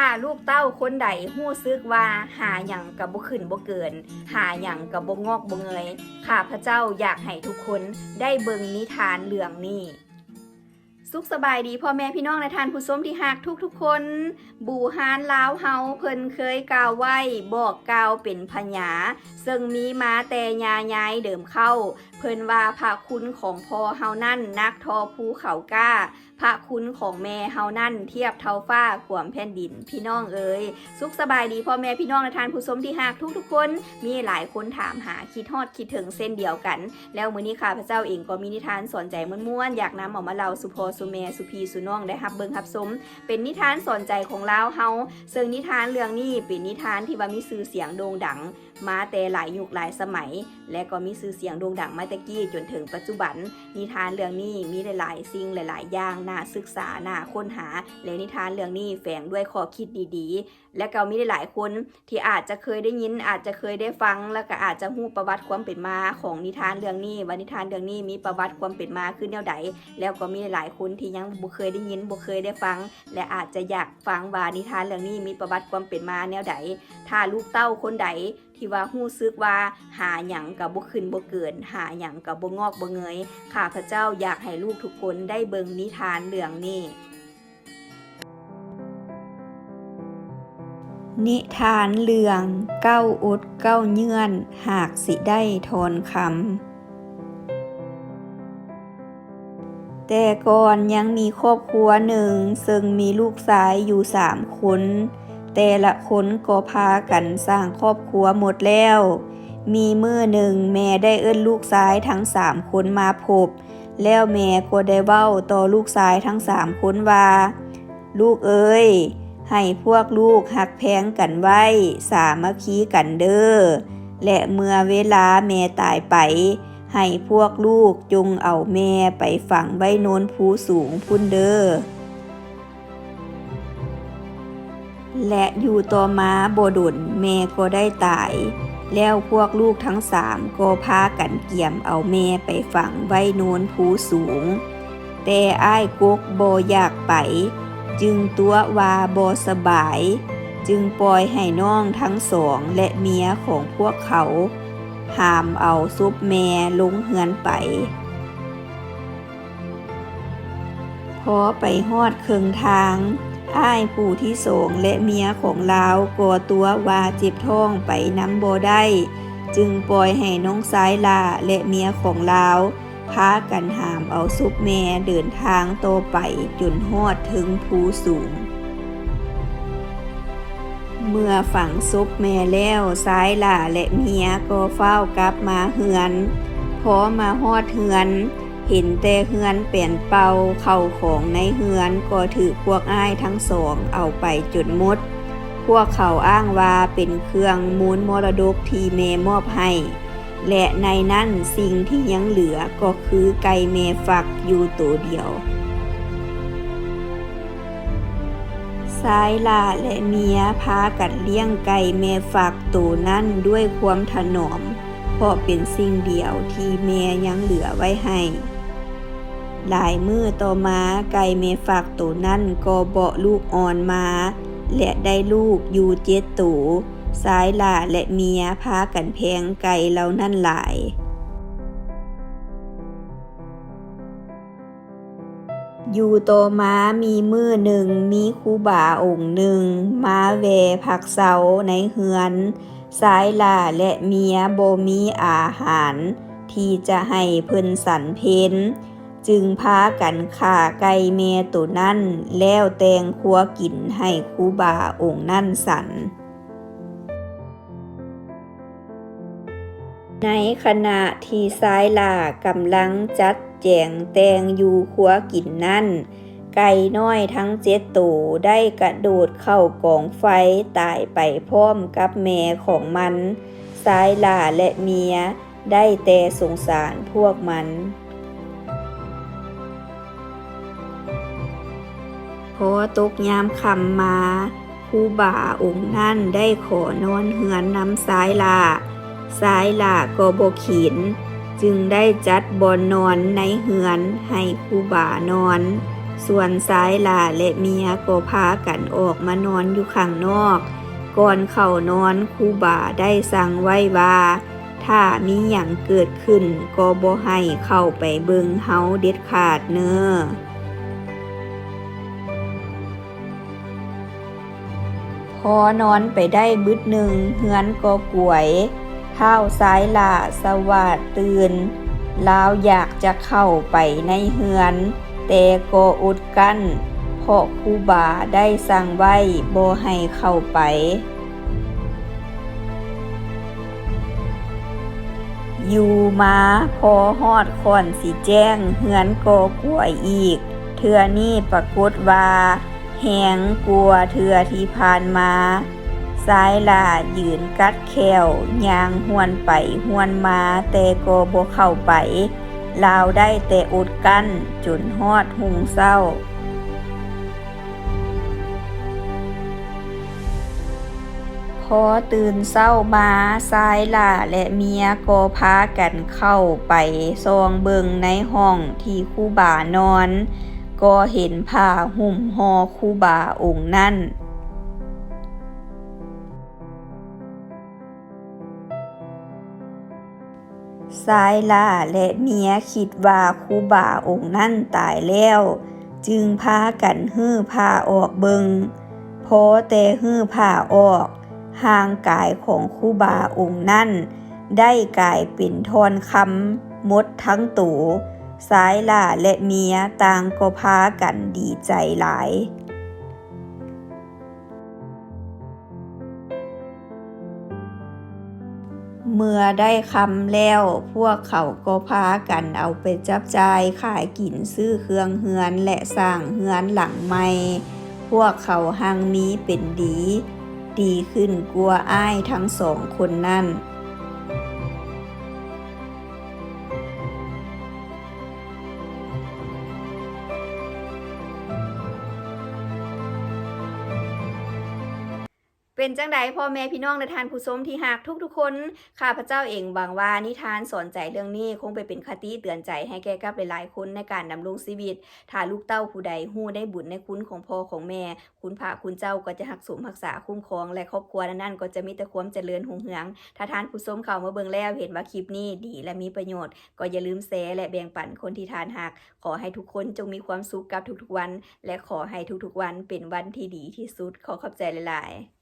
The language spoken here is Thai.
ถ้าลูกเต้าคนใดหู้ซึกว่าหาอย่างกับบ่ขึ้นบ่เกิน หาอย่างกับบ่งอกบ่เงยข้าพระเจ้าอยากให้ทุกคนได้เบิ่งนิทานเรื่องนี้ สุขสบายดีพ่อแม่พี่น้องและท่านผู้ชมที่หักทุกทุกคน บูฮานลาวเฮาเพิ่นเคยกล่าวไว้บอกกล่าวเป็นพญาซึ่งมีมาแต่ยาย้ายเดิมเข้า เพิ่นว่าพระคุณของพ่อเฮานั่นนักทอภูเขาก้า พระคุณของแม่เฮานั่นเทียบเท่าฟ้าขวมแผ่นดินพี่น้องเอ๋ยสุขสบายดีพ่อแม่พี่น้องและท่านผู้ชมที่หักทุกๆคน มีหลายคนถามหาคิดฮอดคิดถึงเส้นเดียวกัน แล้วมื้อนี้ข้าพระเจ้าเองก็มีนิทานสอนใจม่วนๆอยากนำเออกมาเล่าสุพอสุเมสุพีสุน้องได้รับเบิงรับชมเป็นนิทานสอนใจของลาวเฮาซึ่งนิทานเรื่องนี้เป็นนิทานที่ว่ามีชื่อเสียงโด่งดัง มาแต่หลายยุคหลายสมัย และก็มีชื่อเสียงโด่งดังมาแต่กี้จนถึงปัจจุบัน นิทานเรื่องนี้มีหลายๆสิ่งหลาย ๆ อย่างน่าศึกษาน่าค้นหา และนิทานเรื่องนี้แฝงด้วยข้อคิดดีๆ และก็มีหลายคนที่อาจจะเคยได้ยินอาจจะเคยได้ฟัง แล้วก็อาจจะฮู้ประวัติความเป็นมาของนิทานเรื่องนี้ว่านิทานเรื่องนี้มีประวัติความเป็นมาขึ้นแนวใดแล้วก็มีหลายคนที่ยังบ่เคยได้ยินบ่เคยได้ฟัง และอาจจะอยากฟังว่านิทานเรื่องนี้มีประวัติความเป็นมาแนวใดถ้าลูกเต้าคนใดที่ว่าฮู้ซึกว่าหาหยังกับบ่ขึ้นบ่เกิน หาหยังกับบ่งอกบ่เงยข้าพเจ้าอยากให้ลูกทุกคนได้เบิงนิทานเรื่องนี้ นิทานเรื่องเก้าอุดเก้าเยื่อน หากสิได้ทอนคำ แต่ก่อนยังมีครอบครัวหนึ่ง ซึ่งมีลูกชายอยู่สามคน แต่ละคนก็พากันสร้างครอบครัวหมดแล้ว มีมือหนึ่งแม่ได้เอิ้นลูกชายทั้งสามคนมาพบ แล้วแม่ก็ได้เว้าต่อลูกชายทั้งสามคนว่า ลูกเอ้ยให้พวกลูกหักแพงกันไว้ สามัคคีกันเด้อและเมื่อเวลาแม่ตายไป ให้พวกลูกจงเอาแม่ไปฝังไว้โนนภูสูงพุ่นเด้อและอยู่ต่อมาบดุลแม่ก็ได้ตาย แล้วพวกลูกทั้งสามก็พากันเกี่ยมเอาแม่ไปฝังไว้โนนภูสูง แต่อ้ายกกบ่อยากไป จึงตัวว่าบสบาย จึงปล่อยให้น้องทั้งสองและเมียของพวกเขา หามเอาซุปแม่ลงเฮือนไป พอไปฮอดเคืองทาง อ้ายผู้ที่สงและเมียของลาวก่อตัวว่าเจ็บท้องไปน้ำโบได้ จึงปล่อยให้น้องสายลาและเมียของลาวพากันหามเอาซุปแม่เดินทางโตไปจนฮอดถึงภูสูง เมื่อฝังซุปแม่แล้วสายหล่าและเมียก็เฝ้ากลับมาเฮือนพอมาฮอดเฮือน เห็นแต่เฮือนเปลี่ยนเป่าเข้าของในเฮือนก็ถือพวกอ้ายทั้งสองเอาไปจนหมดพวกเขาอ้างว่าเป็นเครื่องมูลมรดกที่เมมอบให้ และในนั้นสิ่งที่ยังเหลือก็คือไก่เมฝักอยู่ตัวเดียว สายลาและเมียพากันเลี้ยงไก่เมฝักตัวนั่นด้วยความถนอมเพราะเป็นสิ่งเดียวที่เมยังเหลือไว้ให้ หลายมือต่อมาไก่เมฝักตัวนั่นก็เบาะลูกอ่อนมา และได้ลูกอยู่เจ็ดตัวสายลาและเมียพากันแพงไก่เหล่านั่นหลาย อยู่โตอมามีมือหนึ่ง มีคูบาองค์หนึ่งมาแวผักเสาในเฮือน สายลาและเมียโบมีอาหาร ที่จะให้เพิ่นสันเพนจึงพากันข่าไก่เมตัวนั่น แล้วแตงครัวกินให้คูบาองค์นั่นสัน ในขณะที่สายลากำลังจัดแจงแตงอยู่ขัวกินนั่น ไก่น้อยทั้งเจ็ดตัวได้กระโดดเข้ากองไฟตายไปพร้อมกับแม่ของมัน สายลาและเมียได้แต่สงสารพวกมัน พอตกยามคำมาคูบ่าองค์นั่นได้ขอนอนเหือนน้ำสายลา สายลาก็บขีนจึงได้จัดบอนนอนในเหือนให้ครูบานอน ส่วนสายลาและเมียก็พากันออกมานอนอยู่ข้างนอก ก่อนเข้านอนครูบาได้สั่งไว้ว่าถ้ามีหยังเกิดขึ้นก็บ่ให้เข้าไปเบิงเฮาเด็ดขาดเนอ้อพอนอนไปได้บึดหนึ่งเฮือนก็กวย เท้าซ้ายล่าสวัสดตื่นลาวอยากจะเข้าไปในเฮือน แต่ก็อุดกั้นเพราะครูบาได้สั่งไว้บ่ให้เข้าไปอยู่มาพอฮอดคอนสิแจ้งเฮือนโก็กวอีก เทือนี่ปรากฏว่า แหงกลัวเทือที่ผ่านมา สายลายืนกัดแขวยางหวนไปหวนมาแต่ก็บ่เข้าไปลาวได้แต่อุดกั้นจนฮอดหุงเศร้าพอตื่นเศร้ามาสายล่าและเมียก็พากันเข้าไปซองเบิงในห้องที่ครูบานอน ก็เห็นผ้าห่มหอครูบาองค์นั่น สายล่าและเมียคิดว่าคูบาองค์นั่นตายแล้ว จึงพากันฮื้อผ้าออกเบิงพอแต่ฮื้อผ้าออกห่างกายของคูบาองค์นั่น ได้กลายเป็นทอนคำมดทั้งตูสายล่าและเมียต่างก็พากันดีใจหลาย เมื่อได้คำแล้ว พวกเขาก็พากันเอาไปจับจ่ายขายกินซื้อเครื่องเฮือนและสร้างเฮือนหลังใหม่ พวกเขาหังมีเป็นดี ดีขึ้นกลัวอ้ายทั้งสองคนนั่น เป็นจังใดพ่อแม่พี่น้องและทานผู้ชมที่หักทุกๆคนข้าพเจ้าเองหวังว่านิทานสอนใจเรื่องนี้คงไปเป็นคติเตือนใจให้แก่กับหลายๆคนในการดำรงชีวิตถ้าลูกเต้าผู้ใดหู้ได้บุญในคุณของพ่อของแม่ คุณพระคุณเจ้าก็จะหักสมรักษาคุ้มครอง และครอบครัวนั้นๆก็จะมีแต่ความเจริญหงเหือง ถ้าทานผู้ชมเข้ามาเบิ่งแล้วเห็นว่าคลิปนี้ดีและมีประโยชน์ ก็อย่าลืมแชร์และแบ่งปันคนที่ทานหัก ขอให้ทุกคนจงมีความสุขกับทุกๆวัน และขอให้ทุกๆวันเป็นวันที่ดีที่สุดขอขอบใจหลายๆ